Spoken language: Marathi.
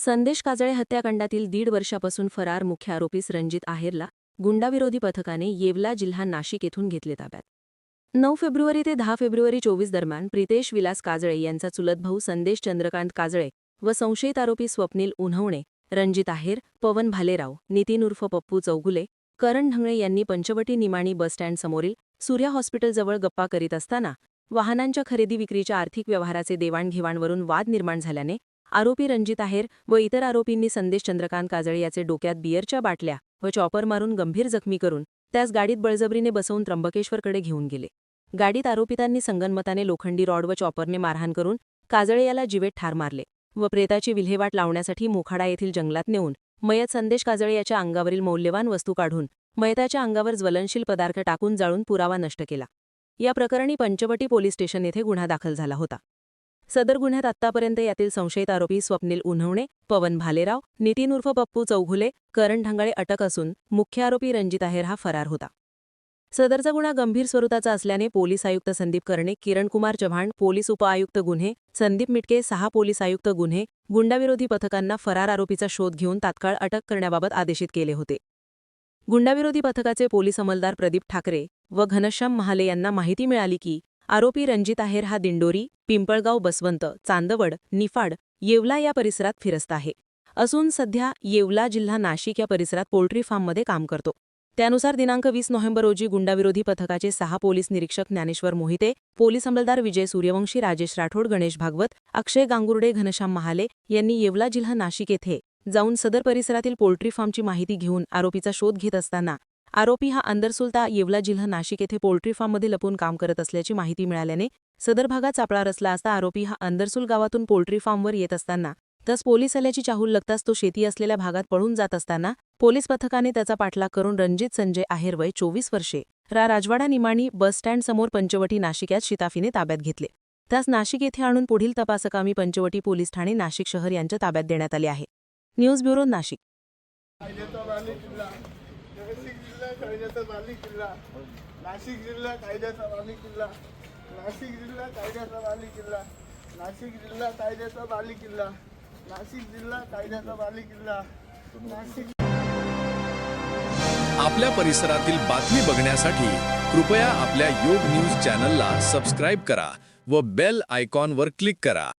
संदेश काजळे हत्याकांडातील दीड वर्षापासून फरार मुख्य आरोपीस रणजित आहेरला गुंडाविरोधी पथकाने येवला जिल्हा नाशिक येथून घेतले ताब्यात. नऊ फेब्रुवारी ते दहा फेब्रुवारी चोवीस दरम्यान प्रितेश विलास काजळे यांचा चुलत भाऊ संदेश चंद्रकांत काजळे व संशयित आरोपी स्वप्नील उन्हवणे रणजित आहेर पवन भालेराव नितीन उर्फ पप्पू चौगुले करण ढंगळे यांनी पंचवटी निमाणी बसस्टँड समोरील सूर्या हॉस्पिटलजवळ गप्पा करीत असताना वाहनांच्या खरेदी विक्रीच्या आर्थिक व्यवहाराचे देवाणघेवाणवरून वाद निर्माण झाल्याने आरोपी रणजित आहेर व इतर आरोपींनी संदेश चंद्रकांत काजळे याचे डोक्यात बियरच्या बाटल्या व चॉपर मारून गंभीर जखमी करून त्यास गाडीत बळजबरीने बसवून त्र्यंबकेश्वरकडे घेऊन गेले. गाडीत आरोपितांनी संगनमताने लोखंडी रॉड व चॉपरने मारहाण करून काजळे याला जिवेत ठार मारले व प्रेताची विल्हेवाट लावण्यासाठी मोखाडा येथील जंगलात नेऊन मयत संदेश काजळे याच्या अंगावरील मौल्यवान वस्तू काढून मयताच्या अंगावर ज्वलनशील पदार्थ टाकून जाळून पुरावा नष्ट केला. या प्रकरणी पंचवटी पोलीस स्टेशन येथे गुन्हा दाखल झाला होता. सदर गुन्ह्यात आतापर्यंत यातील संशयित आरोपी स्वप्नील उन्हवणे पवन भालेराव नितीन उर्फ पप्पू चौघुले करण ढंगाळे अटक असून मुख्य आरोपी रणजित आहेर हा फरार होता. सदरचा गुन्हा गंभीर स्वरूपाचा असल्याने पोलीस आयुक्त संदीप कर्णे किरणकुमार चव्हाण पोलीस उपआयुक्त गुन्हे संदीप मिटके सहा पोलीस आयुक्त गुन्हे गुंडाविरोधी पथकांना फरार आरोपीचा शोध घेऊन तात्काळ अटक करण्याबाबत आदेशित केले होते. गुंडाविरोधी पथकाचे पोलीस अंमलदार प्रदीप ठाकरे व घनश्याम महाले यांना माहिती मिळाली की आरोपी रणजित आहेर हा दिंडोरी पिंपळगाव बसवंत चांदवड निफाड येवला या परिसरात फिरस्त आहे. असून सध्या येवला जिल्हा नाशिक या परिसरात पोल्ट्री फार्ममध्ये काम करतो. त्यानुसार दिनांक वीस नोव्हेंबर रोजी गुंडाविरोधी पथकाचे सहा पोलीस निरीक्षक ज्ञानेश्वर मोहिते पोलीस अंमलदार विजय सूर्यवंशी राजेश राठोड गणेश भागवत अक्षय गांगुर्डे घनश्याम महाले यांनी येवला जिल्हा नाशिक येथे जाऊन सदर परिसरातील पोल्ट्री फार्मची माहिती घेऊन आरोपीचा शोध घेत असताना आरोपी हा अंदरसुलता येवला जिल्हा नाशिक येथे पोल्ट्री फार्ममध्ये लपून काम करत असल्याची माहिती मिळाल्याने सदर भागात सापळा रचला असता आरोपी हा अंदरसूल गावातून पोल्ट्री फार्मवर येत असताना तस पोलीस आल्याची चाहूल लगताच तो शेती असलेल्या भागात पळून जात असताना पोलीस पथकाने त्याचा पाठलाग करून रणजित संजय आहेर वय चोवीस वर्षे रा राजवाडा निमाणी बसस्टँड समोर पंचवटी नाशिक यात शिताफीने ताब्यात घेतले. त्यास नाशिक येथे आणून पुढील तपासकामी पंचवटी पोलीस ठाणे नाशिक शहर यांच्या ताब्यात देण्यात आले आहे. News bureau Nashik. नाशिक जिल्हा कायद्याचा बाली किल्ला. नाशिक जिल्हा कायद्याचा बाली किल्ला. नाशिक जिल्हा कायद्याचा बाली किल्ला. नाशिक जिल्हा कायद्याचा बाली किल्ला. नाशिक जिल्हा कायद्याचा बाली किल्ला. नाशिक आपल्या परिसरातील बातमी बघण्यासाठी कृपया आपल्या योग न्यूज चॅनलला सबस्क्राईब करा व बेल आयकॉनवर क्लिक करा.